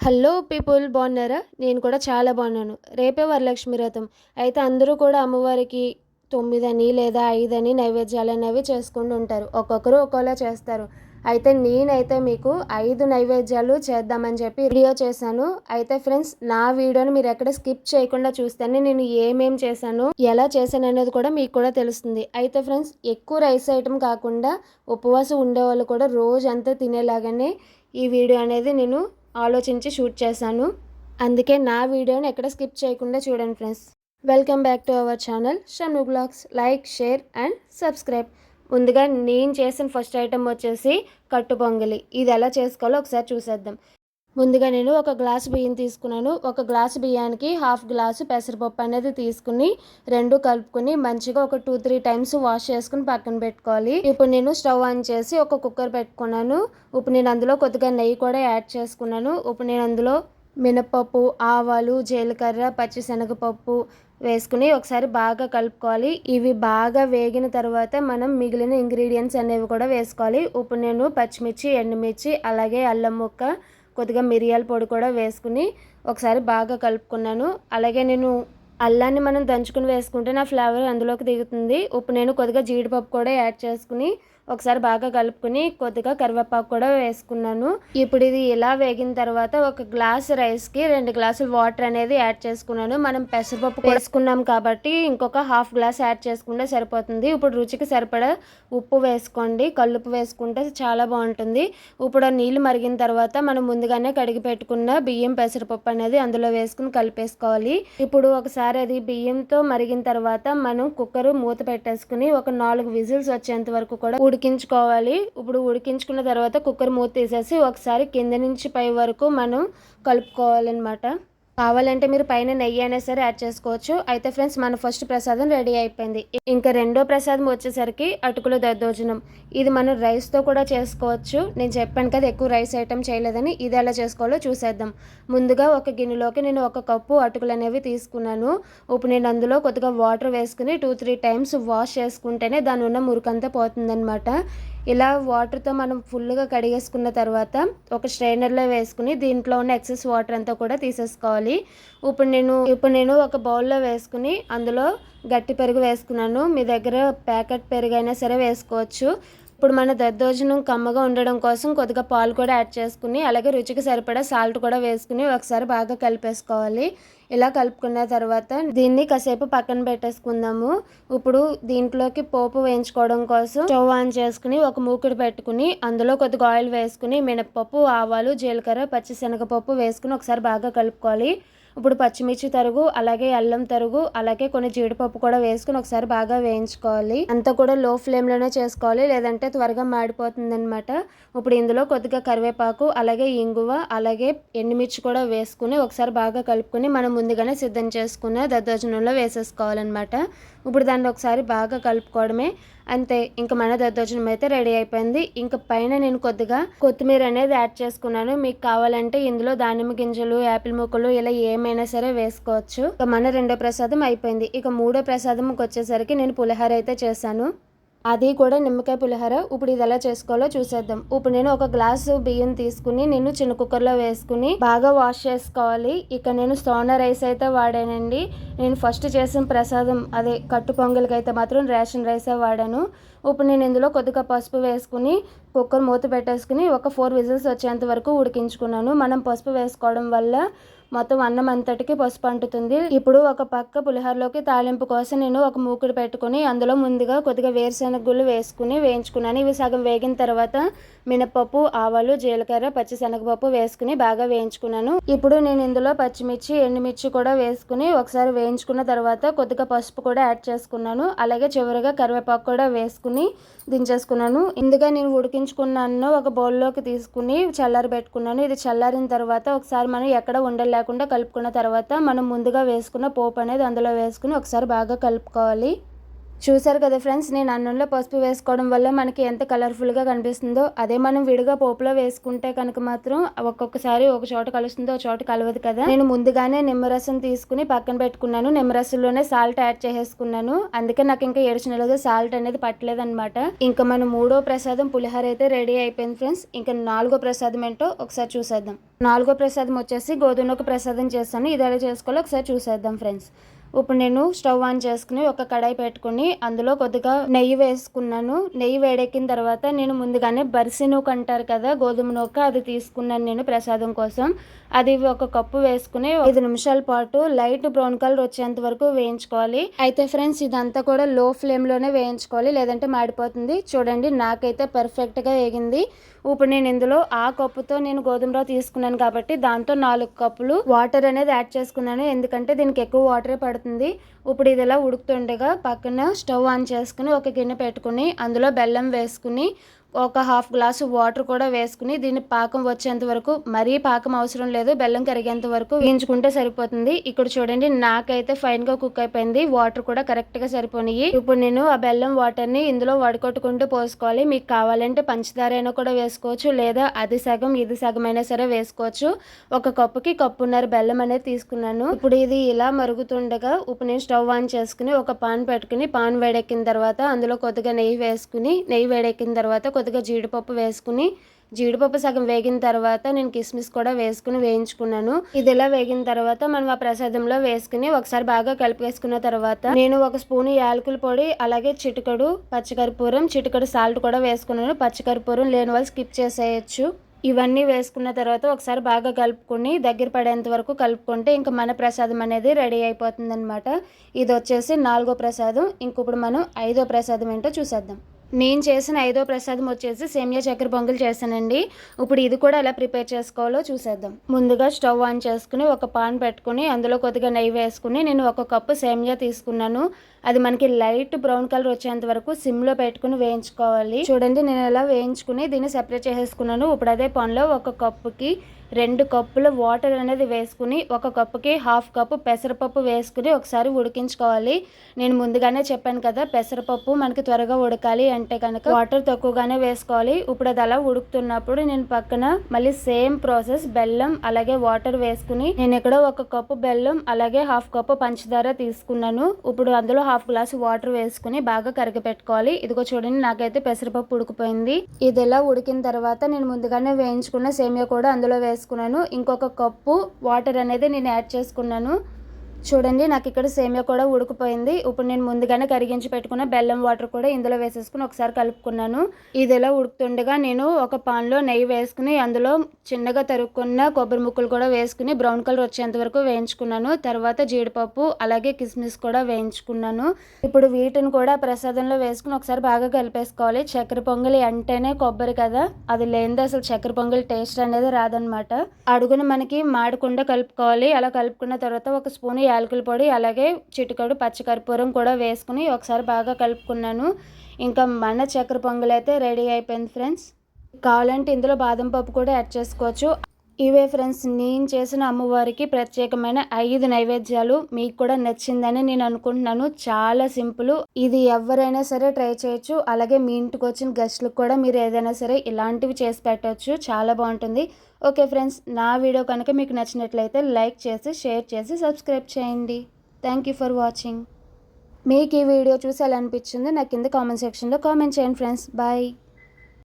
Hello people బాగున్నారా? నేను కూడా చాలా బాగున్నాను. రేపే వరలక్ష్మి వ్రతం. అయితే అందరూ కూడా అమ్మవారికి తొమ్మిదని లేదా ఐదని నైవేద్యాలు అనేవి చేసుకుంటూ ఉంటారు. ఒక్కొక్కరు ఒక్కోలా చేస్తారు. అయితే నేనైతే మీకు ఐదు నైవేద్యాలు చేద్దామని చెప్పి వీడియో చేశాను. అయితే ఫ్రెండ్స్ నా వీడియోని మీరు ఎక్కడ స్కిప్ చేయకుండా చూస్తేనే నేను ఏమేం చేశాను ఎలా చేశాను అనేది కూడా మీకు కూడా తెలుస్తుంది. అయితే ఫ్రెండ్స్ ఎక్కువ రైస్ ఐటమ్ కాకుండా ఉపవాసం ఉండేవాళ్ళు కూడా రోజంతా తినేలాగానే ఈ వీడియో అనేది నేను ఆలోచించి షూట్ చేశాను. అందుకే నా వీడియోని ఎక్కడ స్కిప్ చేయకుండా చూడండి friends. Welcome back to our channel Shanu blogs. Like share and subscribe. ముందుగా నేను చేసిన ఫస్ట్ ఐటెం వచ్చేసి కట్టు పొంగలి ఇది ఎలా చేసుకోవాలో ఒకసారి చూసేద్దాం. ముందుగా నేను ఒక గ్లాసు బియ్యం తీసుకున్నాను. ఒక గ్లాసు బియ్యానికి హాఫ్ గ్లాసు పెసరపప్పు అనేది తీసుకుని రెండు కలుపుకొని మంచిగా ఒక టూ త్రీ టైమ్స్ వాష్ చేసుకుని పక్కన పెట్టుకోవాలి. ఇప్పుడు నేను స్టవ్ ఆన్ చేసి ఒక కుక్కర్ పెట్టుకున్నాను. ఇప్పుడు నేను అందులో కొద్దిగా నెయ్యి కూడా యాడ్ చేసుకున్నాను. ఇప్పుడు నేను అందులో మినపప్పు ఆవాలు జీలకర్ర పచ్చిశనగపప్పు వేసుకుని ఒకసారి బాగా కలుపుకోవాలి. ఇవి బాగా వేగిన తర్వాత మనం మిగిలిన ఇంగ్రీడియంట్స్ అనేవి కూడా వేసుకోవాలి. ఇప్పుడు నేను పచ్చిమిర్చి ఎండుమిర్చి అలాగే అల్లం ముక్క కొద్దిగా మిరియాల పొడి కూడా వేసుకుని ఒకసారి బాగా కలుపుకున్నాను. అలాగే నేను అల్లాన్ని మనం దంచుకుని వేసుకుంటే నా ఫ్లేవర్ అందులోకి దిగుతుంది. ఉప్పు నేను కొద్దిగా జీడిపప్పు కూడా యాడ్ చేసుకుని ఒకసారి బాగా కలుపుకుని కొద్దిగా కరివేపాకు కూడా వేసుకున్నాను. ఇప్పుడు ఇది ఇలా వేగిన తర్వాత ఒక గ్లాస్ రైస్కి రెండు గ్లాసులు వాటర్ అనేది యాడ్ చేసుకున్నాను. మనం పెసరపప్పు వేసుకున్నాం కాబట్టి ఇంకొక హాఫ్ గ్లాస్ యాడ్ చేసుకుంటే సరిపోతుంది. ఇప్పుడు రుచికి సరిపడా ఉప్పు వేసుకోండి. కల్లుపు వేసుకుంటే చాలా బాగుంటుంది. ఇప్పుడు నీళ్ళు మరిగిన తర్వాత మనం ముందుగానే కడిగి పెట్టుకున్న బియ్యం పెసరపప్పు అనేది అందులో వేసుకుని కలిపేసుకోవాలి. ఇప్పుడు ఒకసారి అది బియ్యంతో మరిగిన తర్వాత మనం కుక్కర్ మూత పెట్టేసుకుని ఒక నాలుగు విజిల్స్ వచ్చేంత వరకు కూడా ఉడికి ఉడికించుకోవాలి. ఇప్పుడు ఉడికించుకున్న తర్వాత కుక్కర్ మూత తీసేసి ఒకసారి కింద నుంచి పై వరకు మనం కలుపుకోవాలన్నమాట. కావాలంటే మీరు పైన నెయ్యి అయినా సరే యాడ్ చేసుకోవచ్చు. అయితే ఫ్రెండ్స్ మన ఫస్ట్ ప్రసాదం రెడీ అయిపోయింది. ఇంకా రెండో ప్రసాదం వచ్చేసరికి అటుకుల దద్దోజనం. ఇది మనం రైస్తో కూడా చేసుకోవచ్చు. నేను చెప్పాను కదా ఎక్కువ రైస్ ఐటమ్ చేయలేదని. ఇది ఎలా చేసుకోవాలో చూసేద్దాం. ముందుగా ఒక గిన్నెలోకి నేను ఒక కప్పు అటుకులు అనేవి తీసుకున్నాను. ఇప్పుడు నేను అందులో కొద్దిగా వాటర్ వేసుకుని టూ త్రీ టైమ్స్ వాష్ చేసుకుంటేనే దాని ఉన్న మురికంతా పోతుందనమాట ఇలా వాటర్తో మనం ఫుల్గా కడిగేసుకున్న తర్వాత ఒక స్ట్రైనర్లో వేసుకుని దీంట్లో ఉన్న ఎక్సెస్ వాటర్ అంతా కూడా తీసేసుకోవాలి. ఇప్పుడు నేను ఇప్పుడు నేను ఒక బౌల్లో వేసుకుని అందులో గట్టి పెరుగు వేసుకున్నాను. మీ దగ్గర ప్యాకెట్ పెరుగు అయినా సరే వేసుకోవచ్చు. ఇప్పుడు మన దద్దోజనం కమ్మగా ఉండడం కోసం కొద్దిగా పాలు కూడా యాడ్ చేసుకుని అలాగే రుచికి సరిపడా సాల్ట్ కూడా వేసుకుని ఒకసారి బాగా కలిపేసుకోవాలి. ఇలా కలుపుకున్న తర్వాత దీన్ని కాసేపు పక్కన పెట్టేసుకుందాము. ఇప్పుడు దీంట్లోకి పోపు వేయించుకోవడం కోసం స్టవ్ ఆన్ చేసుకుని ఒక మూకుడు పెట్టుకుని అందులో కొద్దిగా ఆయిల్ వేసుకుని మినపప్పు ఆవాలు జీలకర్ర పచ్చిశనగపప్పు వేసుకుని ఒకసారి బాగా కలుపుకోవాలి. ఇప్పుడు పచ్చిమిర్చి తరుగు అలాగే అల్లం తరుగు అలాగే కొన్ని జీడిపప్పు కూడా వేసుకుని ఒకసారి బాగా వేయించుకోవాలి. అంతా కూడా లో ఫ్లేమ్లోనే చేసుకోవాలి. లేదంటే త్వరగా మాడిపోతుంది అనమాట ఇప్పుడు ఇందులో కొద్దిగా కరివేపాకు అలాగే ఇంగువ అలాగే ఎండుమిర్చి కూడా వేసుకుని ఒకసారి బాగా కలుపుకొని మనం ముందుగానే సిద్ధం చేసుకున్న దద్దోజనంలో వేసేసుకోవాలన్నమాట. ఇప్పుడు దాన్ని ఒకసారి బాగా కలుపుకోవడమే. అంతే ఇంకా మన దద్దోజనం అయితే రెడీ అయిపోయింది. ఇంకా పైన నేను కొద్దిగా కొత్తిమీర అనేది యాడ్ చేసుకున్నాను. మీకు కావాలంటే ఇందులో దానిమ్మ గింజలు యాపిల్ ముక్కలు ఇలా ఏమైనా సరే వేసుకోవచ్చు. ఇక మన రెండో ప్రసాదం అయిపోయింది. ఇక మూడో ప్రసాదంకి వచ్చేసరికి నేను పులిహోర అయితే చేశాను. అది కూడా నిమ్మకాయ పులిహోర. ఇప్పుడు ఇది ఎలా చేసుకోవాలో చూసేద్దాం. ఇప్పుడు నేను ఒక గ్లాసు బియ్యం తీసుకుని నేను చిన్న కుక్కర్లో వేసుకుని బాగా వాష్ చేసుకోవాలి. ఇక నేను సోనా రైస్ అయితే వాడానండి. నేను ఫస్ట్ చేసిన ప్రసాదం అదే కట్టు పొంగల్కి అయితే మాత్రం రేషన్ రైసే వాడాను. ఇప్పుడు నేను ఇందులో కొద్దిగా పసుపు వేసుకుని కుక్కర్ మూత పెట్టేసుకుని ఒక ఫోర్ విజిల్స్ వచ్చేంత వరకు ఉడికించుకున్నాను. మనం పసుపు వేసుకోవడం వల్ల మొత్తం అన్నం అంతటికి పసుపు అంటుతుంది. ఇప్పుడు ఒక పక్క పులిహోరలోకి తాలింపు కోసం నేను ఒక మూకుడు పెట్టుకుని అందులో ముందుగా కొద్దిగా వేరుశెనగ గుళ్ళు వేసుకుని వేయించుకున్నాను. ఇవి సగం వేగిన తర్వాత మినపప్పు ఆవాలు జీలకర్ర పచ్చిశనగపప్పు వేసుకుని బాగా వేయించుకున్నాను. ఇప్పుడు నేను ఇందులో పచ్చిమిర్చి ఎండుమిర్చి కూడా వేసుకుని ఒకసారి వేయించుకున్న తర్వాత కొద్దిగా పసుపు కూడా యాడ్ చేసుకున్నాను. అలాగే చివరిగా కరివేపాకు కూడా వేసుకుని దించేసుకున్నాను. ఇందుగా నేను ఉడికించుకున్నాను ఒక బౌల్లోకి తీసుకుని చల్లారి పెట్టుకున్నాను ఇది చల్లారిన తర్వాత ఒకసారి మనం ఎక్కడ ఉండలే లేకుండా కలుపుకున్న తర్వాత మనం ముందుగా వేసుకున్న పోపు అనేది అందులో వేసుకుని ఒకసారి బాగా కలుపుకోవాలి. చూసారు కదా ఫ్రెండ్స్ నేను అన్నంలో పసుపు వేసుకోవడం వల్ల మనకి ఎంత కలర్ఫుల్గా కనిపిస్తుందో అదే మనం విడిగా పోపులో వేసుకుంటే కనుక మాత్రం ఒక్కొక్కసారి ఒక చోట కలుస్తుందో ఒక చోట కలవదు కదా. నేను ముందుగానే నిమ్మరసం తీసుకుని పక్కన పెట్టుకున్నాను నిమ్మరసంలోనే సాల్ట్ యాడ్ చేసేసుకున్నాను. అందుకే నాకు ఇంకా ఏడు సాల్ట్ అనేది పట్టలేదనమాట ఇంకా మన మూడో ప్రసాదం పులిహోర అయితే రెడీ అయిపోయింది ఫ్రెండ్స్. ఇంకా నాలుగో ప్రసాదం ఏంటో ఒకసారి చూసేద్దాం. నాలుగో ప్రసాదం వచ్చేసి గోధుమ ఒక ప్రసాదం చేస్తాను ఇది ఎలా చేసుకోవాలో ఒకసారి చూసేద్దాం ఫ్రెండ్స్. ఇప్పుడు నేను స్టవ్ ఆన్ చేసుకుని ఒక కడాయి పెట్టుకుని అందులో కొద్దిగా నెయ్యి వేసుకున్నాను. నెయ్యి వేడెక్కిన తర్వాత నేను ముందుగానే బరిసి నూక అంటారు కదా గోధుమ నూక అది తీసుకున్నాను నేను ప్రసాదం కోసం. అది ఒక కప్పు వేసుకుని ఐదు నిమిషాల పాటు లైట్ బ్రౌన్ కలర్ వచ్చేంత వరకు వేయించుకోవాలి. అయితే ఫ్రెండ్స్ ఇదంతా కూడా లో ఫ్లేమ్లోనే వేయించుకోవాలి. లేదంటే మాడిపోతుంది. చూడండి నాకైతే పర్ఫెక్ట్గా వేగింది. ఇప్పుడు నేను ఇందులో ఆ కప్పుతో నేను గోధుమ రవ్వ తీసుకున్నాను కాబట్టి దాంతో నాలుగు కప్పులు వాటర్ అనేది యాడ్ చేసుకున్నాను. ఎందుకంటే దీనికి ఎక్కువ వాటరే పడుతుంది ఇప్పుడు ఇది ఇలా ఉడుకుతుండగా పక్కన స్టవ్ ఆన్ చేసుకుని ఒక గిన్నె పెట్టుకుని అందులో బెల్లం వేసుకుని ఒక హాఫ్ గ్లాసు వాటర్ కూడా వేసుకుని దీన్ని పాకం వచ్చేంత వరకు మరీ పాకం అవసరం లేదు బెల్లం కరిగేంత వరకు వేయించుకుంటే సరిపోతుంది. ఇక్కడ చూడండి నాకైతే ఫైన్గా కుక్ అయిపోయింది. వాటర్ కూడా కరెక్ట్గా సరిపోయినాయి ఇప్పుడు నేను ఆ బెల్లం వాటర్ని ఇందులో వడకొట్టుకుంటూ పోసుకోవాలి. మీకు కావాలంటే పంచదార అయినా కూడా వేసుకోవచ్చు లేదా అది సగం ఇది సగం అయినా సరే వేసుకోవచ్చు. ఒక కప్పుకి కప్పున్నర బెల్లం అనేది తీసుకున్నాను. ఇప్పుడు ఇది ఇలా మరుగుతుండగా ఇప్పుడు నేను స్టవ్ ఆన్ చేసుకుని ఒక పాన్ పెట్టుకుని పాన్ వేడెక్కిన తర్వాత అందులో కొద్దిగా నెయ్యి వేసుకుని నెయ్యి వేడెక్కిన తర్వాత కొద్దిగా జీడిపప్పు వేసుకుని జీడిపప్పు సగం వేగిన తర్వాత నేను కిస్మిస్ కూడా వేసుకుని వేయించుకున్నాను. ఇది ఇలా వేగిన తర్వాత మనం ఆ ప్రసాదంలో వేసుకుని ఒకసారి బాగా కలిపేసుకున్న తర్వాత నేను ఒక స్పూన్ యాలకుల పొడి అలాగే చిటికడు పచ్చికర్పూరం చిటికడు సాల్ట్ కూడా వేసుకున్నాను. పచ్చికర్పూరం లేని వాళ్ళు స్కిప్ చేసేయచ్చు. ఇవన్నీ వేసుకున్న తర్వాత ఒకసారి బాగా కలుపుకొని దగ్గర పడేంత వరకు కలుపుకుంటే ఇంకా మన ప్రసాదం అనేది రెడీ అయిపోతుంది అనమాట ఇది వచ్చేసి నాలుగో ప్రసాదం. ఇంకొప్పుడు మనం ఐదో ప్రసాదం ఏంటో చూసేద్దాం. నేను చేసిన ఐదో ప్రసాదం వచ్చేసి సేమియా చక్కెర పొంగల్ చేశానండి. ఇప్పుడు ఇది కూడా ఎలా ప్రిపేర్ చేసుకోవాలో చూసేద్దాం. ముందుగా స్టవ్ ఆన్ చేసుకుని ఒక పాన్ పెట్టుకుని అందులో కొద్దిగా నెయ్యి వేసుకుని నేను ఒక కప్పు సేమియా తీసుకున్నాను. అది మనకి లైట్ బ్రౌన్ కలర్ వచ్చేంత వరకు సిమ్లో పెట్టుకుని వేయించుకోవాలి. చూడండి నేను ఎలా వేయించుకుని దీన్ని సెపరేట్ చేసేసుకున్నాను. ఇప్పుడు అదే పాన్లో ఒక కప్పుకి రెండు కప్పుల వాటర్ అనేది వేసుకుని ఒక కప్పుకి హాఫ్ కప్పు పెసరపప్పు వేసుకుని ఒకసారి ఉడికించుకోవాలి. నేను ముందుగానే చెప్పాను కదా పెసరపప్పు మనకి త్వరగా ఉడకాలి అంటే కనుక వాటర్ తక్కువగానే వేసుకోవాలి. ఇప్పుడు అది అలా ఉడుకుతున్నప్పుడు నేను పక్కన మళ్ళీ సేమ్ ప్రాసెస్ బెల్లం అలాగే వాటర్ వేసుకుని నేను ఇక్కడ ఒక కప్పు బెల్లం అలాగే హాఫ్ కప్పు పంచదార తీసుకున్నాను. ఇప్పుడు అందులో హాఫ్ గ్లాస్ వాటర్ వేసుకుని బాగా కరిగిపెట్టుకోవాలి ఇదిగో చూడండి నాకైతే పెసరపప్పు ఉడికిపోయింది. ఇది ఇలా ఉడికిన తర్వాత నేను ముందుగానే వేయించుకున్న సేమియా కూడా అందులో వేసుకున్నాను వేసుకున్నాను ఇంకొక కప్పు వాటర్ అనేది నేను యాడ్ చేసుకున్నాను. చూడండి నాకు ఇక్కడ సేమియా కూడా ఉడికిపోయింది. ఇప్పుడు నేను ముందుగానే కరిగించి పెట్టుకున్న బెల్లం వాటర్ కూడా ఇందులో వేసేసుకుని ఒకసారి కలుపుకున్నాను. ఇది ఇలా ఉడుకుతుండగా నేను ఒక పాన్లో నెయ్యి వేసుకుని అందులో చిన్నగా తరుక్కున్న కొబ్బరి ముక్కలు కూడా వేసుకుని బ్రౌన్ కలర్ వచ్చేంత వరకు వేయించుకున్నాను. తర్వాత జీడిపప్పు అలాగే కిస్మిస్ కూడా వేయించుకున్నాను. ఇప్పుడు వీటిని కూడా ప్రసాదంలో వేసుకుని ఒకసారి బాగా కలిపేసుకోవాలి. చక్కెర పొంగలి అంటేనే కొబ్బరి కదా. అది లేనిదే అసలు చక్కెర పొంగలి టేస్ట్ అనేది రాదనమాట అడుగున మనకి మాడకుండా కలుపుకోవాలి. అలా కలుపుకున్న తర్వాత ఒక స్పూన్ యాలకుల పొడి అలాగే చిటికడు పచ్చకర్పూరం కూడా వేసుకుని ఒకసారి బాగా కలుపుకున్నాను. ఇంకా మన చక్కెర పొంగల్ అయితే రెడీ అయిపోయింది ఫ్రెండ్స్. కావాలంటే ఇందులో బాదం పప్పు కూడా యాడ్ చేసుకోవచ్చు. ఇవే ఫ్రెండ్స్ నేను చేసిన అమ్మవారికి ప్రత్యేకమైన ఐదు నైవేద్యాలు మీకు కూడా నచ్చిందని నేను అనుకుంటున్నాను. చాలా సింపుల్. ఇది ఎవరైనా సరే ట్రై చేయొచ్చు. అలాగే మీ ఇంటికి వచ్చిన గెస్ట్లకు కూడా మీరు ఏదైనా సరే ఇలాంటివి చేసి పెట్టవచ్చు చాలా బాగుంటుంది. ఓకే ఫ్రెండ్స్ నా వీడియో కనుక మీకు నచ్చినట్లయితే లైక్ చేసి షేర్ చేసి సబ్స్క్రైబ్ చేయండి. Thank you for watching. మీకు ఈ వీడియో చూసి ఎలా అనిపించిందో నాకు కింద కామెంట్ సెక్షన్లో కామెంట్ చేయండి ఫ్రెండ్స్. బాయ్.